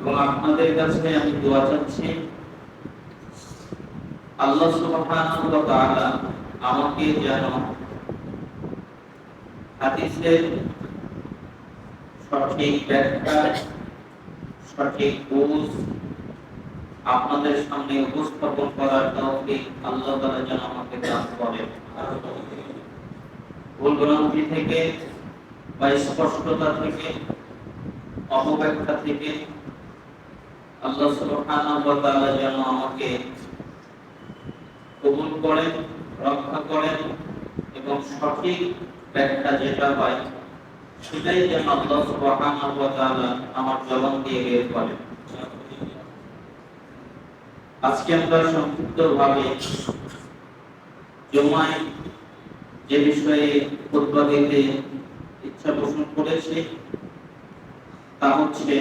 এবং আপনাদের কাছে আমি দোয়া চাচ্ছি, আল্লাহ আমাকে যেন হাদিসের সঠিক ব্যাখ্যা, সঠিক বুঝ আপনাদের সামনে উপস্থাপন করার তৌফিক আল্লাহ তাআলা যেন আমাকে দান করেন। ভুল ভ্রান্তি থেকে বা স্পষ্টতা থেকে, অপব্যাখ্যা থেকে আল্লাহ সুবহানাহু ওয়া তাআলা যেন আমাকে কবুল করেন, রক্ষা করেন এবং সঠিক ব্যাখ্যা যেটা হয়, সেটাই যেন আল্লাহ সুবহানাহু ওয়া তাআলা আমার জবান দিয়ে বের করেন। আজকে আমরা সংক্ষিপ্ত ভাবে জমায় যে বিষয়ে দিতে ইচ্ছা পোষণ করেছি, তা হচ্ছে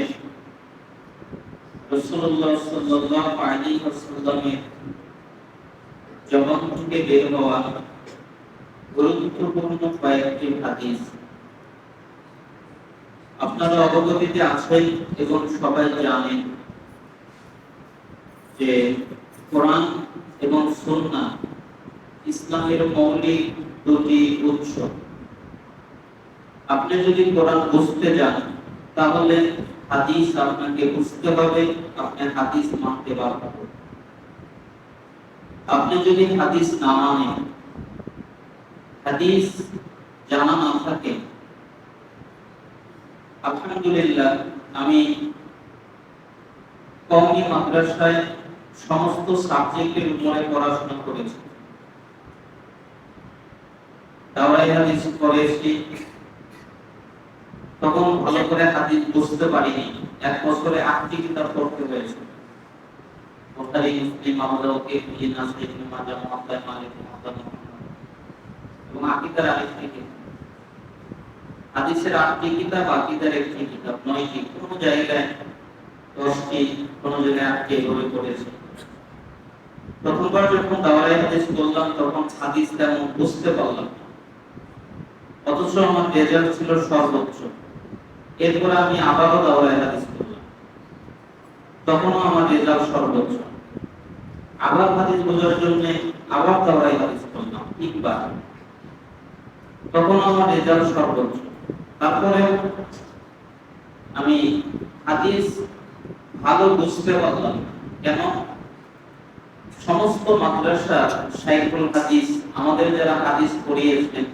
আপনারা অবগতিতে আছেন এবং সবাই জানেন যে কোরআন এবং সুন্নাহ ইসলামের মৌলিক দুটি উৎস। আপনি যদি কোরআন বুঝতে যান, তাহলে হাদিস আপনাকে বুঝতে হবে, আপনি হাদিস মানতে পারবেন আপনি যদি হাদিস না মানেন, হাদিস জানা না থাকে, আলহামদুলিল্লাহ, আমি কওমি মাদ্রাসায় সমস্ত সাবজেক্টের উপরে পড়াশোনা করেছি। দাওরাই হাদিস করেছি তখন ভালো করে হাদিস বুঝতে পারিনি। এক বছরে আটটি কিতাব পড়তে হয়েছে। এবং হাদিসের একটি কোন জায়গায় জায়গায় পড়েছে। প্রথমবার যখন হাদিস করলাম তখন হাদিস তেমন বুঝতে পারলাম। অথচ আমার রেজাল্ট ছিল সর্বোচ্চ। এরপর আমি আবারও দাওরাই হাদিস করলাম তখনও আমার রেজাল্ট সর্বোচ্চ। আবার হাদিস বোঝার জন্য আবার দাওরাই হাদিস করলাম তিনবার তখন আমার রেজাল্ট সর্বোচ্চ। তারপরে আমি হাদিস ভালো বুঝতে পারলাম কেন? সমস্ত মাদ্রাসা সাইকুল হাদিস, আমাদের যারা হাদিস পড়িয়েছেন,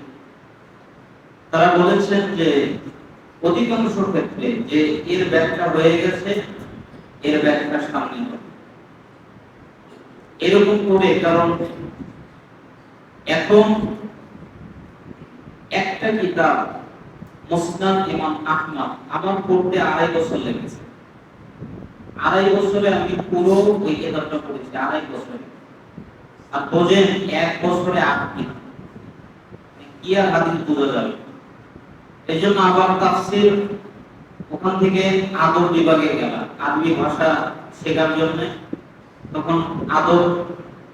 তারা বলেছেন যে অধিকাংশ ক্ষেত্রে যে এর ব্যাখ্যা হয়ে গেছে, এর ব্যাখ্যা সামনে এরকম করে, কারণ এখন একটা কিতাব মুসনাদ ইমাম আহমদ আমার পড়তে আড়াই বছর লেগেছে। আড়াই বছরে আমি পুরো ওই কিতাবটা পড়েছি, আড়াই বছরে। আর বোঝেন, এক বছরে আট কিতাব কি আর হাদিস বোঝা যাবে? এই জন্য আবার তাফসির ওখান থেকে আদব বিভাগে গেলাম। আরবি ভাষা শেখার জন্য তখন আদব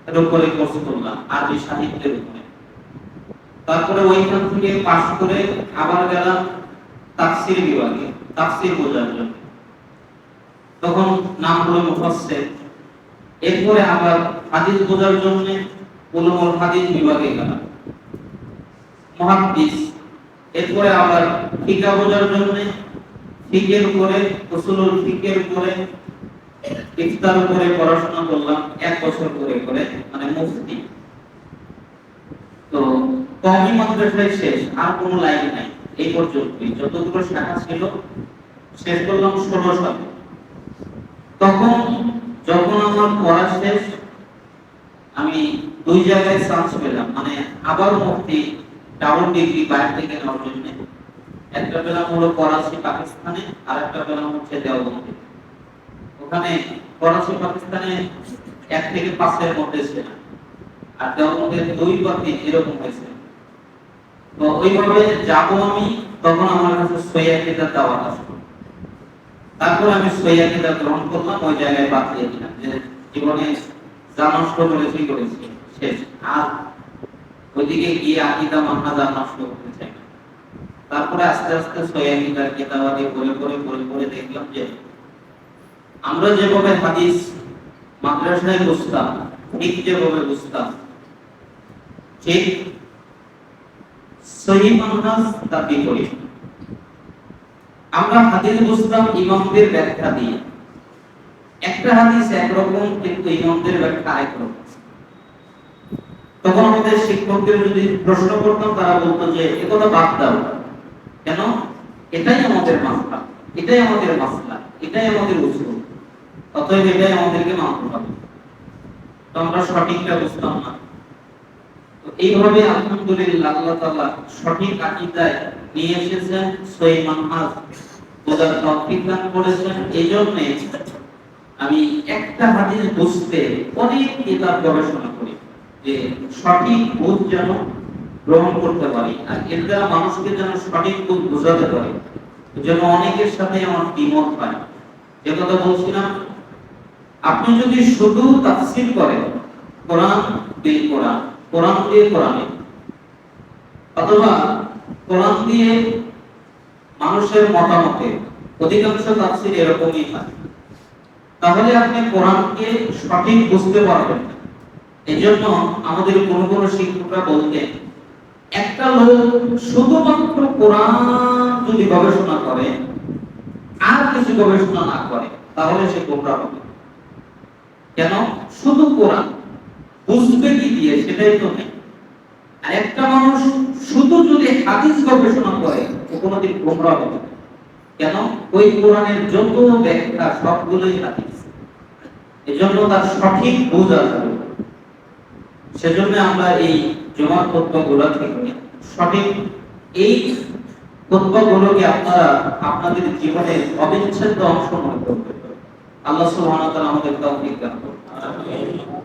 এর উপরে কোর্স করলাম, আরবি সাহিত্যের উপরে। তারপরে ওইখান থেকে পাশ করে আবার গেলাম তাফসির বিভাগে, তাফসির বোঝার জন্য। তখন নাম হলো মুফাসসির। এরপরে আবার হাদিস বোঝার জন্য উলুমুল হাদিস বিভাগে গেলাম। মুহাদ্দিস। এরপরে আবার ফিকা বোঝার জন্য, ফিকের করে উসুলুল ফিকের উপরে ইফতার উপরে পড়াশোনা করলাম, এক বছর করে করে মানে মুফতি। তো কমি মাদ্রাসায় শেষ, আর কোনো লাইন নাই, এই পর্যন্তই। যতগুলো শাখা ছিল, শেষ করলাম ষোলো সালে। তখন যখন আমার পড়া শেষ, আমি দুই জায়গায় চান্স পেলাম মানে আবার মুক্তি ডাবল ডিগ্রি বাইরে থেকে নেওয়ার জন্য একটা পেলাম হলো করাচি পাকিস্তানে আর একটা পেলাম হচ্ছে দেওবন্দে। ওখানে করাচি পাকিস্তানে এক থেকে পাঁচের মধ্যে ছিল। আর দেওবন্দে দুই বা তিন এরকম হয়েছে। তো ওইভাবে যাব আমি, তখন আমার কাছে সৈয়াকিদার দাওয়াত আসলো তারপর আমি সৈয়াকিদার গ্রহণ করলাম, ওই জায়গায় বাদ দিয়ে দিলাম যে জীবনে যা করেছি করেছি, শেষ। আর ওইদিকে গিয়ে আকিদা যা নষ্ট করতে চাই তারপরে আস্তে আস্তে সৈয়াকিদার কেতাবাদি পড়ে পড়ে পড়ে পড়ে দেখলাম যে, আমরা যেভাবে হাদিস, মাদ্রাসায় বুঝতাম, ঠিক যেভাবে বুঝতাম, ঠিক সহি মানহাজ তার বিপরীত আমরা হাদিস বুঝতাম ইমামদের ব্যাখ্যা দিয়ে। একটা হাদিস একরকম, কিন্তু ইমামদের ব্যাখ্যা আরেক রকম তখন আমাদের শিক্ষকদের যদি প্রশ্ন করতাম, তারা বলতো যে একথা বাদ দাও। কেন? এটাই আমাদের মাসলা। এটাই আমাদের মাসলা। এটাই আমাদের উসুল। অতএব এটাই আমাদেরকে মানতে হবে। তো আমরা সঠিকটা বুঝতাম না। তো এইভাবে আলহামদুলিল্লাহ আল্লাহ তাআলা সঠিক আকীদায় নিয়ে এসেছেন সহি মানহাজ বোঝার তৌফিক দান করেছেন। এই জন্য আমি একটা হাদিস বুঝতে অনেক কিতাব গবেষণা যে সঠিক বুঝ যেন গ্রহণ করতে পারি আর এর দ্বারা মানুষকে যেন সঠিক বুঝ বোঝাতে পারি। যেন অনেকের সাথে আমার দ্বিমত হয়। যে কথা বলছিলাম, আপনি যদি শুধু তাফসীর করেন, কোরআন বিল কোরআন কোরআন দিয়ে কোরআনে, অথবা কোরআন দিয়ে মানুষের মতামতে, অধিকাংশ তাফসীর এরকমই হয়। তাহলে আপনি কোরআনকে সঠিক বুঝতে পারবেন না। এজন্য আমাদের কোন কোন শিক্ষকরা বলতেন, একটা লোক শুধুমাত্র কোরআন যদি গবেষণা করে, আর কিছু গবেষণা না করে, তাহলে সে গোমরা হবে। কেন? শুধু কোরআন। বুঝবে কি দিয়ে? সেটাই তো নেই। আর একটা মানুষ শুধু যদি হাদিস গবেষণা করে, ও কোনোদিন গোমরা হবে কেন? ওই কোরআনের যত ব্যাখ্যা সবগুলোই হাদিস। এজন্য তার সঠিক বোঝা আসবে সেজন্য আমরা এই জমার তত্ত্বগুলো থেকে সঠিক এই তত্ত্বগুলোকে আপনারা আপনাদের জীবনের অবিচ্ছেদ্য অংশ মনে করবেন। আল্লাহ সুবহানাহু ওয়া তাআলা আমাদের তৌফিক দান করুন।